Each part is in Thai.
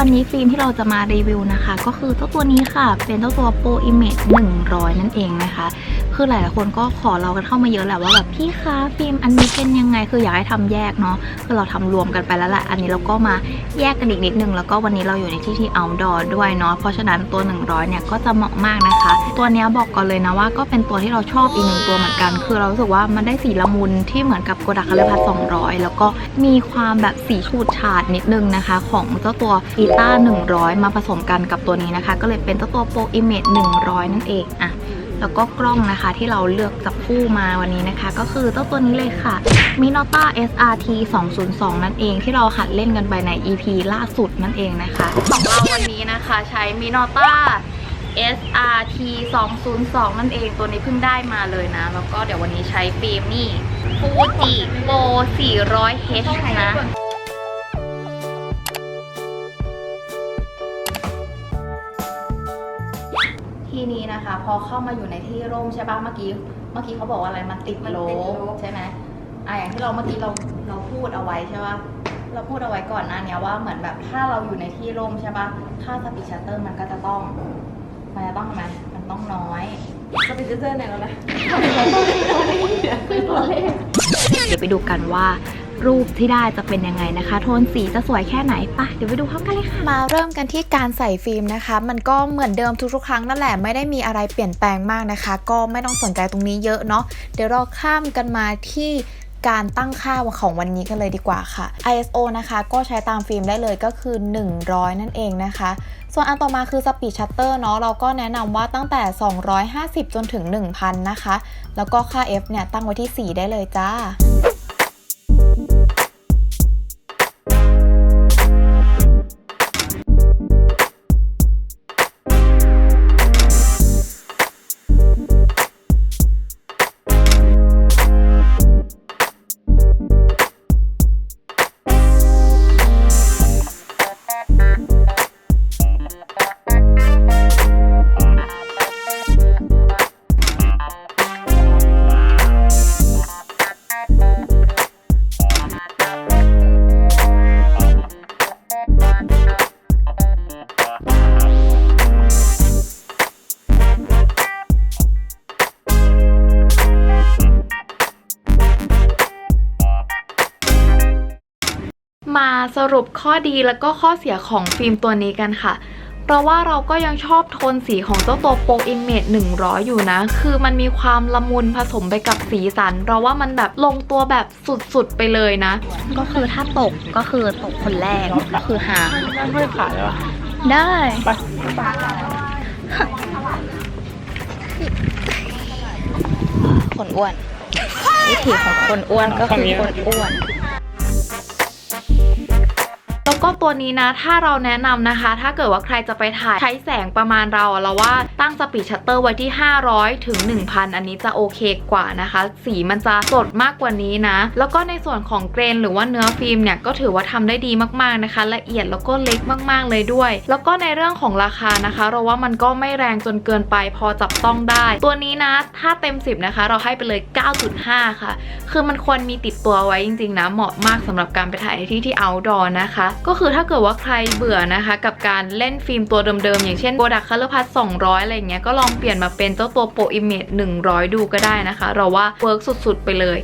วันนี้ฟิล์มที่เราจะมารีวิวนะคะ ก็คือเจ้าตัวนี้ค่ะ เป็นเจ้าตัว Pro Image 100 นั่นเองนะคะ คือหลายๆคนก็ขอเรากันเข้ามาเยอะแหละว่าแบบพี่คะฟิล์มอันนี้เป็นยังไงคืออยากให้ทำแยกเนาะคือเราทำรวมกันไปแล้วแหละอันนี้เราก็มาแยกกันอีกนิดนึง แล้วก็วันนี้เราอยู่ในที่ที่ outdoor ด้วยเนาะเพราะฉะนั้นตัว 100 เนี่ยก็จะเหมาะมากนะคะ ตัวนี้บอกก่อนเลยนะว่าก็เป็นตัวที่เราชอบอีกหนึ่งตัวเหมือนกัน คือเรารู้สึกว่ามันได้สีละมุนที่เหมือนกับโกดักคาร์พัท200 แล้วก็มีความแบบสีฉูดฉาดนิดนึงนะคะ ของเจ้าตัวอีต้า100 มาผสมกันกับตัวนี้นะคะ ก็เลยเป็นตัว Pro Image 100 นั่นเองอะแล้วก็กล้องนะคะที่เราเลือกจับคู่มาวันนี้นะคะ ก็คือเจ้าตัวนี้เลยค่ะ Minota SRT 202 นั่นเองที่เราหัดเล่นกันไปใน EP ล่าสุดนั่นเองนะคะของเราวันนี้นะคะใช้ Minota SRT 202 นั่นเองตัวนี้เพิ่งได้มาเลยนะ แล้วก็เดี๋ยววันนี้ใช้ฟิล์มนี่ Fuji Go 400H นะ นี้นะคะ พอเข้ามาอยู่ในที่ร่มใช่ปะเมื่อกี้เมื่อกี้เขาบอกว่าอะไรมันติดโลใช่ไหมอะอย่างที่เราเมื่อกี้เราเราพูดเอาไว้ใช่ปะเราพูดเอาไว้ก่อนหน้าเนี้ยว่าเหมือนแบบถ้าเราอยู่ในที่ร่มใช่ปะค่าสปีดชัตเตอร์มันก็จะต้องมันจะต้องทำไมมันต้องน้อย สปิเตอร์ไหนแล้วนะ เดี๋ยวไปดูกันว่า รูปที่ได้จะเป็นยังไงนะคะ โทนสีจะสวยแค่ไหนปะเดี๋ยวไปดูพร้อมกันเลยค่ะ มาเริ่มกันที่การใส่ฟิล์มนะคะ มันก็เหมือนเดิมทุกๆ ครั้งนั่นแหละไม่ได้มีอะไรเปลี่ยนแปลงมากนะคะ ก็ไม่ต้องสนใจตรงนี้เยอะเนาะเดี๋ยวเราข้ามกันมาที่การตั้งค่าของวันนี้กันเลยดีกว่าค่ะ ISO นะคะก็ใช้ตามฟิล์มได้เลยก็คือ 100 นั่นเองนะคะ ส่วนอันต่อมาคือ Speed Shutter เนาะเราก็แนะนำว่าตั้งแต่ 250 จนถึง 1000 นะคะ แล้วก็ค่า f เนี่ยตั้งไว้ที่ 4 ได้เลยจ้า สรุปข้อดีแล้วก็ข้อเสียของฟิล์มตัวนี้กันค่ะ เพราะว่าเราก็ยังชอบโทนสีของเจ้าตัว Pro Image 100 อยู่นะ คือมันมีความละมุนผสมไปกับสีสัน เราว่ามันแบบลงตัวแบบสุดๆไปเลยนะ ก็คือถ้าตกก็คือตกคนแรกก็คือหานั่นไม่ขายแล้วได้ไปคนอ้วนวิถีของคนอ้วนก็คือคนอ้วนแล้ว ก็ตัวนี้นะ ถ้าเราแนะนำนะคะ ถ้าเกิดว่าใครจะไปถ่ายใช้แสงประมาณเราอะเราว่าตั้งสปีดชัตเตอร์ไว้ที่ 500 ถึง 1,000 อันนี้จะโอเคกว่านะคะ สีมันจะสดมากกว่านี้นะ แล้วก็ในส่วนของเกรนหรือว่าเนื้อฟิล์มเนี่ยก็ถือว่าทำได้ดีมากๆนะคะ ละเอียดแล้วก็เล็กมากๆเลยด้วย แล้วก็ในเรื่องของราคานะคะ เราว่ามันก็ไม่แรงจนเกินไปพอจับต้องได้ ตัวนี้นะ ถ้าเต็ม 10 นะคะ เราให้ไปเลย 9.5 ค่ะ คือมันควรมีติดตัวไว้จริงๆนะ เหมาะมากสำหรับการไปถ่ายในที่ที่ outdoor นะคะ ก็็คือถ้าเกิดว่าใครเบื่อนะคะ กับการเล่นฟิล์มตัวเดิมๆ อย่างเช่น Kodak Colorpad 200 อะไรอย่างเงี้ยก็ลองเปลี่ยนมาเป็นเจ้าตัว Pro Image 100 ดูก็ได้นะคะ เราว่าเวิร์กสุดๆ ไปเลย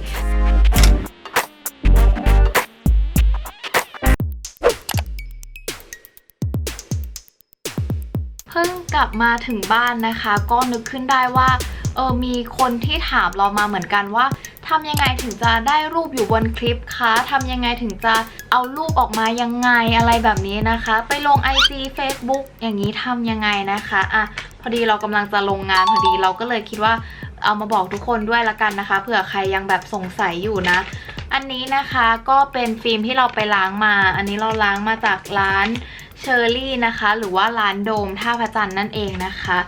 เพิ่งกลับมาถึงบ้านนะคะ ก็นึกขึ้นได้ว่าเออมีคนที่ถามเรามาเหมือนกันว่า ทำยังไงถึงจะได้รูปอยู่บนคลิปคะทำยังไงถึงจะเอารูปออกมายังไงอะไรแบบนี้นะคะ ไปลง IG Facebook อย่างนี้ทำยังไงนะคะอะพอดีเรากำลังจะลงงานพอดีเราก็เลยคิดว่าเอามาบอกทุกคนด้วยละกันนะคะเผื่อใครยังแบบสงสัยอยู่นะ อันนี้นะคะก็เป็นฟิล์มที่เราไปล้างมา อันนี้เราล้างมาจากร้านเชอร์รี่นะคะ หรือว่าร้านโดมท่าพระจันทร์นั่นเองนะคะ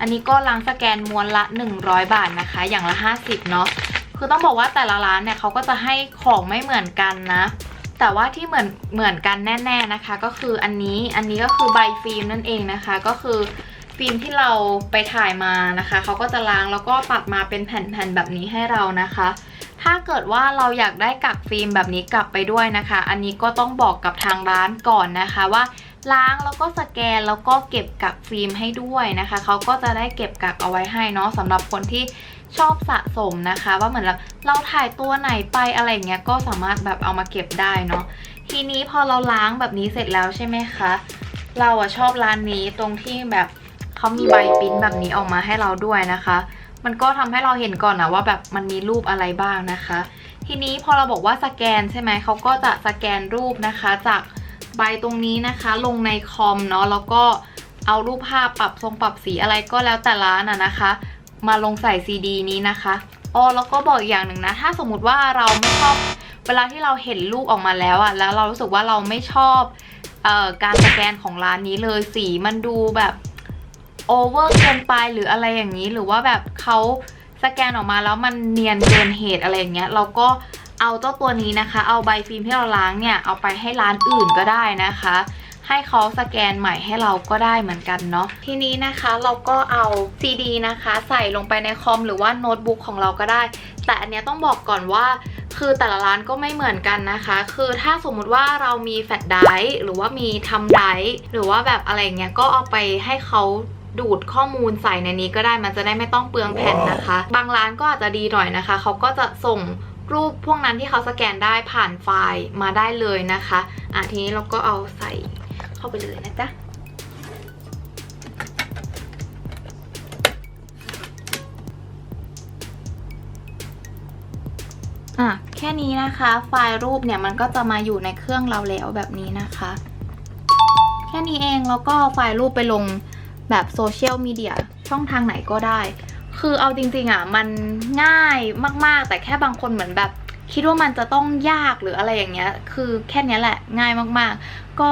อันนี้ก็ล้างสแกนมวลละ 100 บาทนะคะ อย่างละ 50 เนาะ คือต้องบอกว่าแต่ละร้านเนี่ยเขาก็จะให้ของไม่เหมือนกันนะ แต่ว่าที่เหมือนเหมือนกันแน่ ๆนะคะ ก็คืออันนี้อันนี้ก็คือใบฟิล์มนั่นเองนะคะ ก็คือฟิล์มที่เราไปถ่ายมานะคะเขาก็จะล้างแล้วก็ตัดมาเป็นแผ่นๆแบบนี้ให้เรานะคะ ถ้าเกิดว่าเราอยากได้กักฟิล์มแบบนี้กลับไปด้วยนะคะ อันนี้ก็ต้องบอกกับทางร้านก่อนนะคะว่าล้างแล้วก็สแกนแล้วก็เก็บกักฟิล์มให้ด้วยนะคะเขาก็จะได้เก็บกักเอาไว้ให้เนาะสำหรับคนที่ ชอบสะสมนะคะว่าเหมือนเราเราถ่ายตัวไหนไปอะไรอย่างเงี้ยก็สามารถแบบเอามาเก็บได้เนาะทีนี้พอเราล้างแบบนี้เสร็จแล้วใช่ไหมคะเราอะชอบร้านนี้ตรงที่แบบเขามีใบปิ้นแบบนี้ออกมาให้เราด้วยนะคะ มันก็ทำให้เราเห็นก่อนนะว่าแบบมันมีรูปอะไรบ้างนะคะ ทีนี้พอเราบอกว่าสแกนใช่ไหมเขาก็จะสแกนรูปนะคะ จากใบตรงนี้นะคะ ลงในคอมเนาะแล้วก็เอารูปภาพปรับทรงปรับสีอะไรก็แล้วแต่ร้านอะนะคะ มาลงใส่ซีดีนี้นะคะอ๋อแล้วก็บอกอีกอย่างหนึ่งนะ ถ้าสมมติว่าเราไม่ชอบ เวลาที่เราเห็นรูปออกมาแล้วอะแล้วเรารู้สึกว่าเราไม่ชอบออการสแกนของร้านนี้เลยสีมันดูแบบโอเวอร์เกินไปหรืออะไรอย่างนี้หรือว่าแบบเขาสแกนออกมาแล้วมันเนียนเกินเหตุอะไรอย่างเงี้ย เราก็เอาเจ้าตัวนี้นะคะ เอาใบฟิล์มที่เราล้างเนี่ย เอาไปให้ร้านอื่นก็ได้นะคะ ให้เขาสแกนใหม่ให้เราก็ได้เหมือนกันเนาะทีนี้นะคะเราก็เอาซีดีนะคะ ใส่ลงไปในคอมหรือว่าโน้ตบุ๊กของเราก็ได้ แต่อันเนี้ยต้องบอกก่อนว่าคือแต่ละร้านก็ไม่เหมือนกันนะคะ คือถ้าสมมุติว่าเรามีแฟลชไดร์หรือว่ามีทำไดร์หรือว่าแบบอะไรเงี้ยก็เอาไปให้เขาดูดข้อมูลใส่ในนี้ก็ได้มันจะได้ไม่ต้องเปลืองแผ่นนะคะ บางร้านก็อาจจะดีหน่อยนะคะ เขาก็จะส่งรูปพวกนั้นที่เขาสแกนได้ผ่านไฟล์มาได้เลยนะคะอะทีนี้เราก็เอาใส่ เข้าไปเลยนะจ๊ะอะแค่นี้นะคะ ไฟล์รูปเนี่ยมันก็จะมาอยู่ในเครื่องเราแล้วแบบนี้นะคะ แค่นี้เองแล้วก็ไฟล์รูปไปลงแบบโซเชียลมีเดียช่องทางไหนก็ได้ คือเอาจริงๆอะมันง่ายมากๆ แต่แค่บางคนเหมือนแบบ คิดว่ามันจะต้องยากหรืออะไรอย่างเงี้ย คือแค่นี้แหละง่ายมากๆ ก็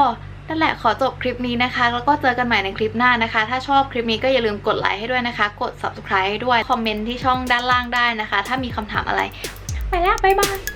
นั่นแหละขอจบคลิปนี้นะคะ แล้วก็เจอกันใหม่ในคลิปหน้านะคะ ถ้าชอบคลิปนี้ก็อย่าลืมกดไลค์ให้ด้วยนะคะ กด subscribe ให้ด้วย คอมเมนต์ที่ช่องด้านล่างได้นะคะ ถ้ามีคำถามอะไร ไปแล้วบ๊ายบาย